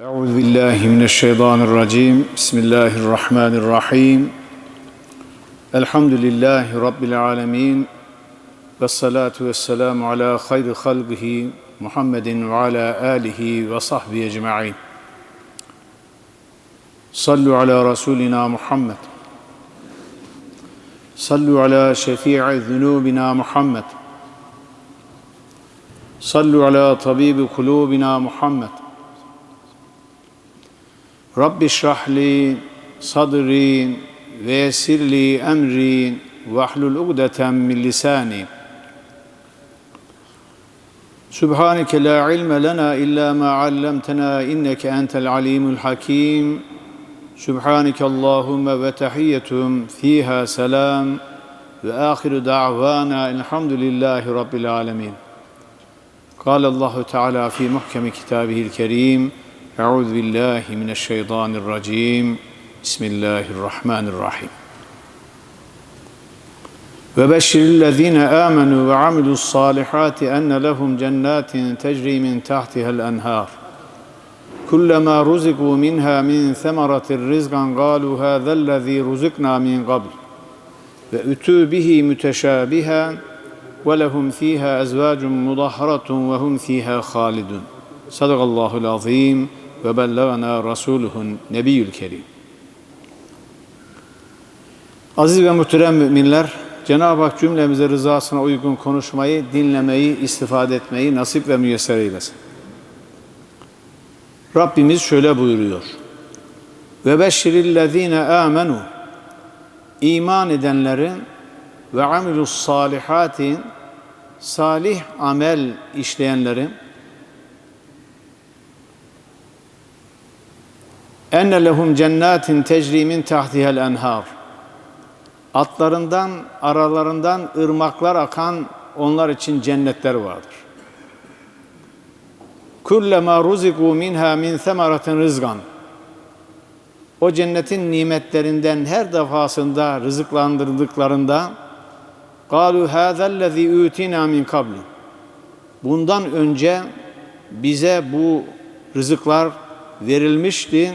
Euzu billahi mineşşeytanirracim. Bismillahirrahmanirrahim. Elhamdülillahi rabbil alamin. Ve salatu vesselamu ala hayri halqihi Muhammedin ve ala alihi ve sahbi ecmaîn. Sallu ala rasulina Muhammed. Sallu ala şefii zunubina Muhammed. Sallu ala tabibi kulubina Muhammed. طبيب قلوبنا محمد رب اشرح لي صدري ويسر لي أمري واحلل عقدة من لساني سبحانك لا علم لنا إلا ما علمتنا إنك أنت العليم الحكيم سبحانك اللهم وتحيتهم فيها سلام وآخر دعوانا الحمد لله رب العالمين قال الله تعالى في محكم كتابه الكريم أعوذ بالله من الشيطان الرجيم. بسم الله الرحمن الرحيم. وبشر الذين آمنوا وعملوا الصالحات أن لهم جنات تجري من تحتها الأنهار. كلما رزقوا منها من ثمرة رزقا قالوا هذا الذي رزقنا من قبل. وأتوا به متشابها ولهم فيها أزواج مطهرة وهم فيها خالدون. صدق الله العظيم. ve bellagana rasuluhun nebiyyül kerim. Aziz ve muhterem müminler, Cenab-ı Hak cümlemize rızasına uygun konuşmayı, dinlemeyi, istifade etmeyi nasip ve müyesser eylesin. Rabbimiz şöyle buyuruyor. Ve beşirillezine amenu iman edenlerin ve amilus salihatin salih amel işleyenlerin enne lehum cennetin tecri min tahtihel enhar Atlarından, aralarından ırmaklar akan onlar için cennetler vardır. Kullema ruziku minha min semaratin rızgan. O cennetin nimetlerinden her defasında rızıklandırdıklarında قَالُوا هَذَا الَّذ۪ي اُوتِنَا min kabli. Bundan önce bize bu rızıklar verilmişti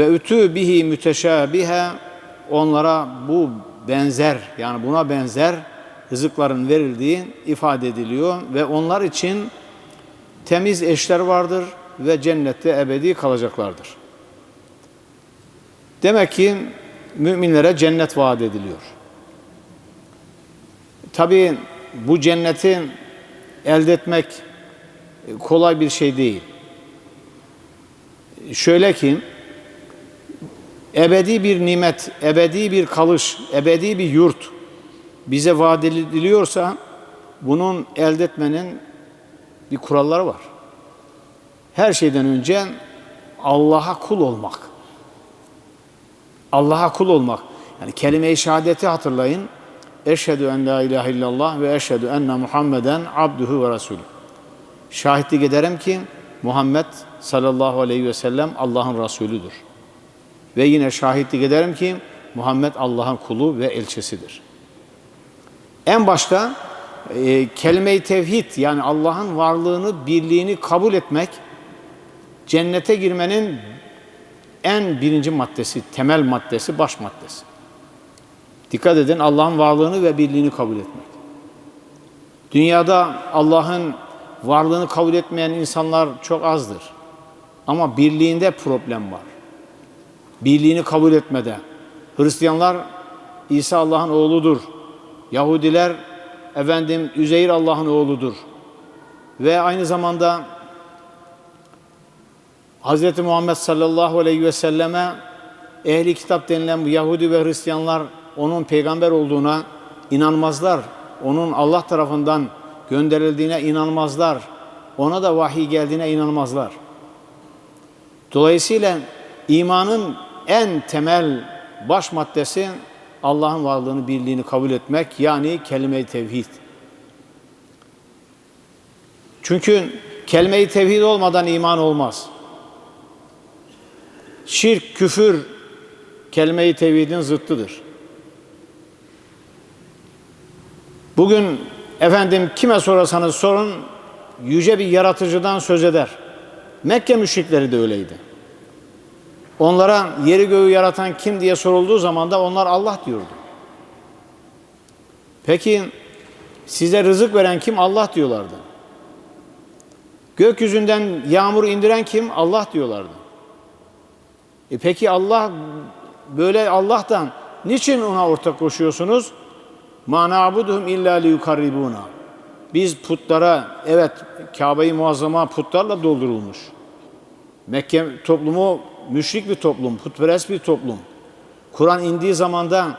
ve ütü bihi müteşabihe onlara bu benzer yani buna benzer rızıkların verildiği ifade ediliyor ve onlar için temiz eşler vardır ve cennette ebedi kalacaklardır. Demek ki müminlere cennet vaat ediliyor. Tabi bu cenneti elde etmek kolay bir şey değil. Şöyle ki ebedi bir nimet, ebedi bir kalış, ebedi bir yurt bize vaat ediliyorsa bunun elde etmenin bir kuralları var. Her şeyden önce Allah'a kul olmak. Allah'a kul olmak. Yani kelime-i şehadeti hatırlayın. Eşhedü en la ilahe illallah ve eşhedü enne Muhammeden abduhu ve resulü. Şahitlik ederim ki Muhammed sallallahu aleyhi ve sellem Allah'ın Resulüdür. Ve yine şahitlik ederim ki Muhammed Allah'ın kulu ve elçisidir. En başta e, kelime-i tevhid yani Allah'ın varlığını, birliğini kabul etmek cennete girmenin en birinci maddesi, temel maddesi, baş maddesi. Dikkat edin Allah'ın varlığını ve birliğini kabul etmek. Dünyada Allah'ın varlığını kabul etmeyen insanlar çok azdır. Ama birliğinde problem var birliğini kabul etmede. Hristiyanlar İsa Allah'ın oğludur. Yahudiler efendim Üzeyir Allah'ın oğludur. Ve aynı zamanda Hz. Muhammed sallallahu aleyhi ve selleme ehli kitap denilen bu Yahudi ve Hristiyanlar onun peygamber olduğuna inanmazlar. Onun Allah tarafından gönderildiğine inanmazlar. Ona da vahiy geldiğine inanmazlar. Dolayısıyla imanın en temel baş maddesi Allah'ın varlığını, birliğini kabul etmek yani kelime-i tevhid. Çünkü kelime-i tevhid olmadan iman olmaz. Şirk, küfür kelime-i tevhidin zıttıdır. Bugün efendim kime sorarsanız sorun yüce bir yaratıcıdan söz eder. Mekke müşrikleri de öyleydi. Onlara yeri göğü yaratan kim diye sorulduğu zaman da onlar Allah diyordu. Peki size rızık veren kim? Allah diyorlardı. Gökyüzünden yağmur indiren kim? Allah diyorlardı. E peki Allah böyle Allah'tan niçin ona ortak koşuyorsunuz? Ma na'buduhum illa liyukarribuna. Biz putlara evet Kabe-i Muazzama putlarla doldurulmuş. Mekke toplumu müşrik bir toplum, putperest bir toplum. Kur'an indiği zamanda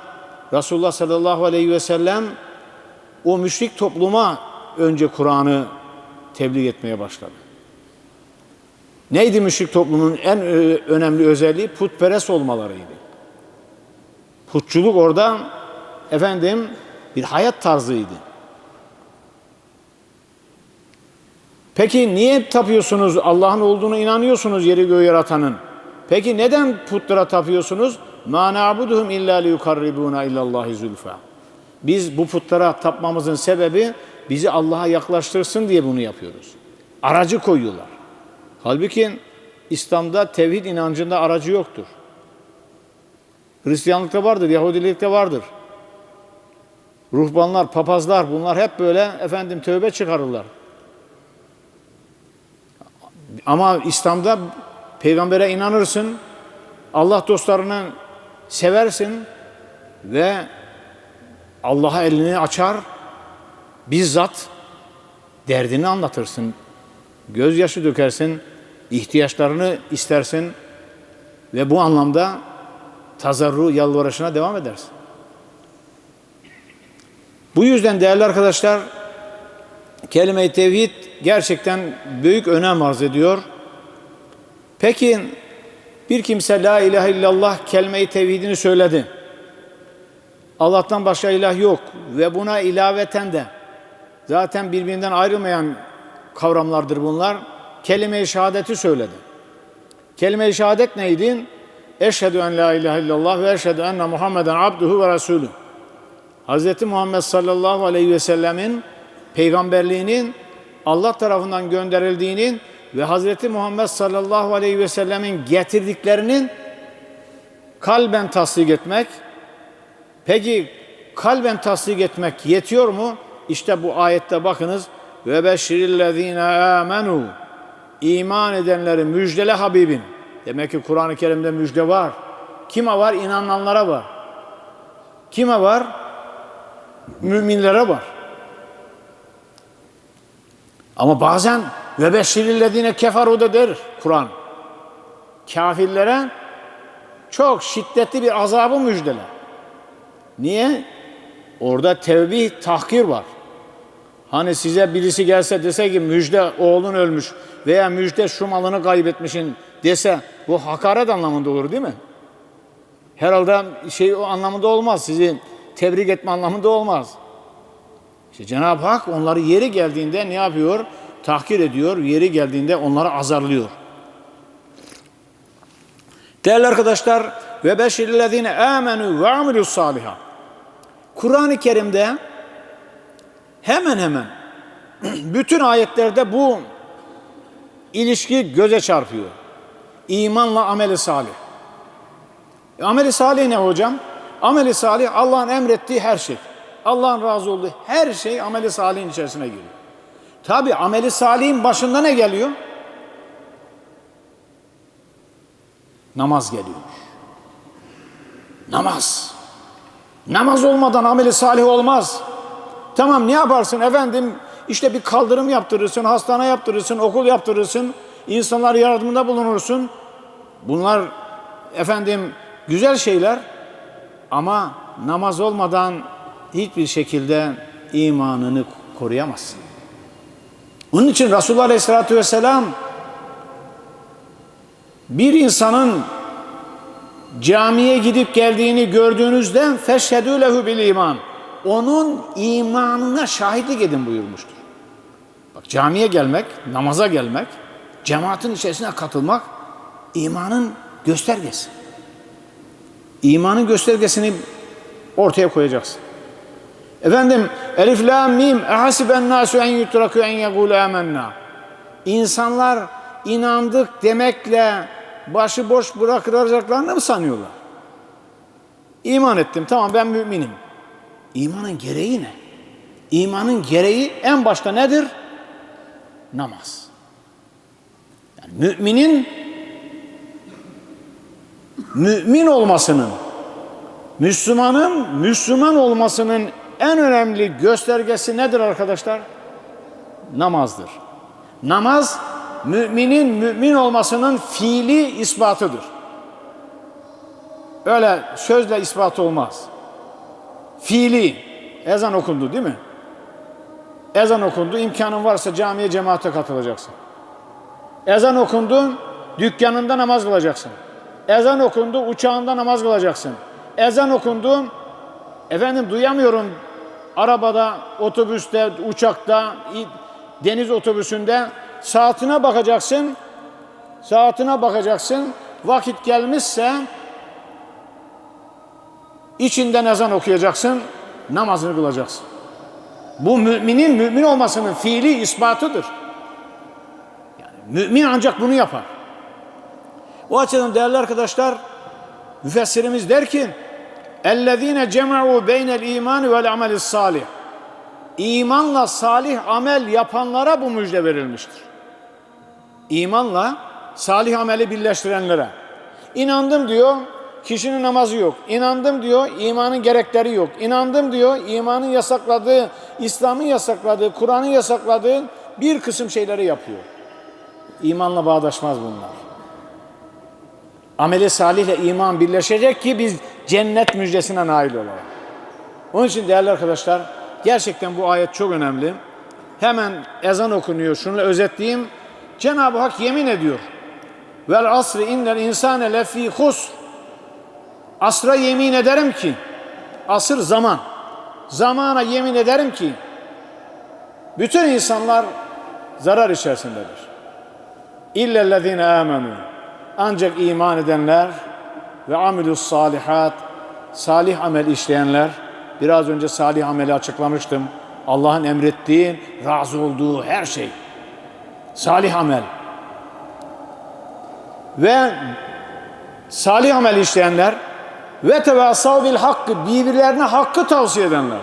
Resulullah sallallahu aleyhi ve sellem o müşrik topluma önce Kur'an'ı tebliğ etmeye başladı. Neydi müşrik toplumun en ö- önemli özelliği? Putperest olmalarıydı. Putçuluk orada efendim bir hayat tarzıydı. Peki niye tapıyorsunuz? Allah'ın olduğunu inanıyorsunuz yeri göğü yaratanın. Peki neden putlara tapıyorsunuz? Ma na'buduhum illa liyukarribuna ilallahi zulfa. Biz bu putlara tapmamızın sebebi bizi Allah'a yaklaştırsın diye bunu yapıyoruz. Aracı koyuyorlar. Halbuki İslam'da tevhid inancında aracı yoktur. Hristiyanlıkta vardır, Yahudilikte vardır. Ruhbanlar, papazlar bunlar hep böyle efendim tövbe çıkarırlar. Ama İslam'da peygambere inanırsın, Allah dostlarını seversin ve Allah'a elini açar, bizzat derdini anlatırsın, gözyaşı dökersin, ihtiyaçlarını istersin ve bu anlamda tazarru yalvarışına devam edersin. Bu yüzden değerli arkadaşlar kelime-i tevhid gerçekten büyük önem arz ediyor. Peki bir kimse la ilahe illallah kelime-i tevhidini söyledi. Allah'tan başka ilah yok ve buna ilaveten de zaten birbirinden ayrılmayan kavramlardır bunlar. Kelime-i şehadeti söyledi. Kelime-i şehadet neydi? Eşhedü en la ilahe illallah ve eşhedü enne Muhammeden abduhu ve resulü. Hz. Muhammed sallallahu aleyhi ve sellemin peygamberliğinin Allah tarafından gönderildiğinin ve Hz. Muhammed sallallahu aleyhi ve sellemin getirdiklerinin kalben tasdik etmek. Peki kalben tasdik etmek yetiyor mu? İşte bu ayette bakınız ve beşirillezine amenu iman edenleri müjdele Habibim. Demek ki Kur'an-ı Kerim'de müjde var. Kime var? İnananlara var. Kime var? Müminlere var. Ama bazen ve beşirillezine keferu da der Kur'an. Kafirlere çok şiddetli bir azabı müjdeler. Niye? Orada tevbih, tahkir var. Hani size birisi gelse dese ki müjde oğlun ölmüş veya müjde şu malını kaybetmişin dese bu hakaret anlamında olur değil mi? Herhalde şey o anlamında olmaz. Sizi tebrik etme anlamında olmaz. İşte Cenab-ı Hak onları yeri geldiğinde ne yapıyor? Tahkir ediyor. Yeri geldiğinde onları azarlıyor. Değerli arkadaşlar ve beşirillezine amenu ve amilus salihat. Kur'an-ı Kerim'de hemen hemen bütün ayetlerde bu ilişki göze çarpıyor. İmanla ameli salih. E, ameli salih ne hocam? Ameli salih Allah'ın emrettiği her şey. Allah'ın razı olduğu her şey ameli salihin içerisine giriyor. Tabi ameli salihin başında ne geliyor? Namaz geliyor. Namaz. Namaz olmadan ameli salih olmaz. Tamam ne yaparsın efendim? İşte bir kaldırım yaptırırsın, hastane yaptırırsın, okul yaptırırsın, insanlar yardımında bulunursun. Bunlar efendim güzel şeyler ama namaz olmadan hiçbir şekilde imanını koruyamazsın. Onun için Resulullah Aleyhisselatü Vesselam bir insanın camiye gidip geldiğini gördüğünüzde feşhedü lehu bil iman. Onun imanına şahitlik edin buyurmuştur. Bak camiye gelmek, namaza gelmek, cemaatin içerisine katılmak imanın göstergesi. İmanın göstergesini ortaya koyacaksın. Efendim Elif la mim ehasiben nasu en yutraku en yekulu amennâ. İnsanlar inandık demekle başıboş bırakılacaklarını mı sanıyorlar? İman ettim tamam ben müminim. İmanın gereği ne? İmanın gereği en başta nedir? Namaz. Yani müminin mümin olmasının, Müslümanın Müslüman olmasının en önemli göstergesi nedir arkadaşlar? Namazdır. Namaz müminin mümin olmasının fiili ispatıdır. Öyle sözle ispat olmaz. Fiili ezan okundu değil mi? Ezan okundu, imkanın varsa camiye cemaate katılacaksın. Ezan okundu, dükkanında namaz kılacaksın. Ezan okundu, uçağında namaz kılacaksın. Ezan okundu, efendim duyamıyorum arabada, otobüste, uçakta, deniz otobüsünde saatine bakacaksın. Saatine bakacaksın. Vakit gelmişse içinden ezan okuyacaksın, namazını kılacaksın. Bu müminin mümin olmasının fiili ispatıdır. Yani mümin ancak bunu yapar. O açıdan değerli arkadaşlar, müfessirimiz der ki, اَلَّذ۪ينَ جَمَعُوا بَيْنَ الْا۪يمَانِ وَالْعَمَلِ الصَّالِحِ İmanla salih amel yapanlara bu müjde verilmiştir. İmanla salih ameli birleştirenlere. İnandım diyor, kişinin namazı yok. İnandım diyor, imanın gerekleri yok. İnandım diyor, imanın yasakladığı, İslam'ın yasakladığı, Kur'an'ın yasakladığı bir kısım şeyleri yapıyor. İmanla bağdaşmaz bunlar. Ameli salihle iman birleşecek ki biz cennet müjdesine nail olalım. Onun için değerli arkadaşlar, gerçekten bu ayet çok önemli. Hemen ezan okunuyor. Şunu özetleyeyim. Cenab-ı Hak yemin ediyor. Vel asri innel insane lefî husr. Asra yemin ederim ki, asır zaman, zamana yemin ederim ki, bütün insanlar zarar içerisindedir. İllellezine amenu. Ancak iman edenler ve amilus salihat, salih amel işleyenler, biraz önce salih ameli açıklamıştım. Allah'ın emrettiği, razı olduğu her şey. Salih amel. Ve salih amel işleyenler ve tevasav bil hakkı birbirlerine hakkı tavsiye edenler.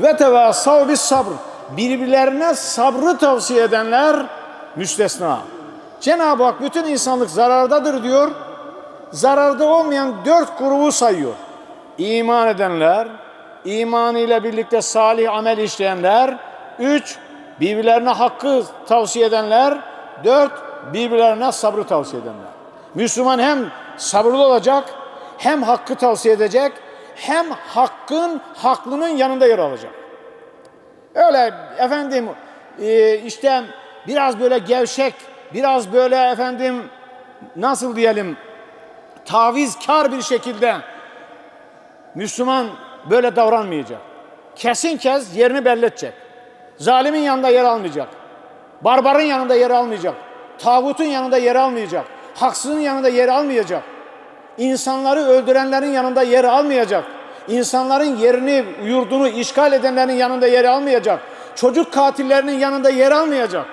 Ve tevasav bis sabr birbirlerine sabrı tavsiye edenler müstesna. Cenab-ı Hak bütün insanlık zarardadır diyor. Zararda olmayan dört grubu sayıyor. İman edenler, iman ile birlikte salih amel işleyenler, üç, birbirlerine hakkı tavsiye edenler, dört, birbirlerine sabrı tavsiye edenler. Müslüman hem sabırlı olacak, hem hakkı tavsiye edecek, hem hakkın, haklının yanında yer alacak. Öyle efendim e, işte biraz böyle gevşek, biraz böyle efendim nasıl diyelim tavizkar bir şekilde Müslüman böyle davranmayacak. Kesin kez yerini belli edecek. Zalimin yanında yer almayacak. Barbarın yanında yer almayacak. Tağutun yanında yer almayacak. Haksızın yanında yer almayacak. İnsanları öldürenlerin yanında yer almayacak. İnsanların yerini, yurdunu işgal edenlerin yanında yer almayacak. Çocuk katillerinin yanında yer almayacak.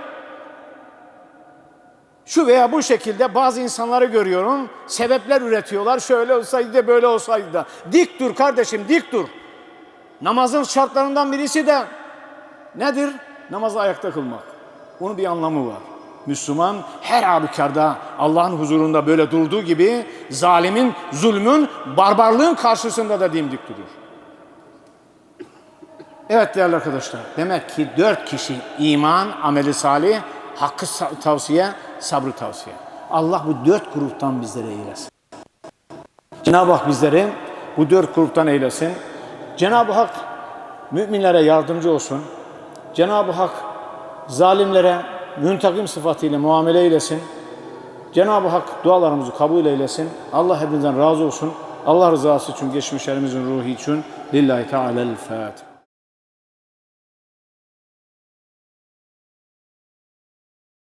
Şu veya bu şekilde bazı insanları görüyorum. Sebepler üretiyorlar. Şöyle olsaydı da böyle olsaydı da. Dik dur kardeşim dik dur. Namazın şartlarından birisi de nedir? Namazı ayakta kılmak. Bunun bir anlamı var. Müslüman her halükarda Allah'ın huzurunda böyle durduğu gibi zalimin, zulmün, barbarlığın karşısında da dimdik durur. Evet değerli arkadaşlar, demek ki dört kişi iman, ameli salih, hakkı tavsiye, sabrı tavsiye. Allah bu dört gruptan bizlere eylesin. Cenab-ı Hak bizleri bu dört gruptan eylesin. Cenab-ı Hak müminlere yardımcı olsun. Cenab-ı Hak zalimlere müntakim sıfatıyla muamele eylesin. Cenab-ı Hak dualarımızı kabul eylesin. Allah hepinizden razı olsun. Allah rızası için geçmişlerimizin ruhi için lillahi teala'l-Fatiha.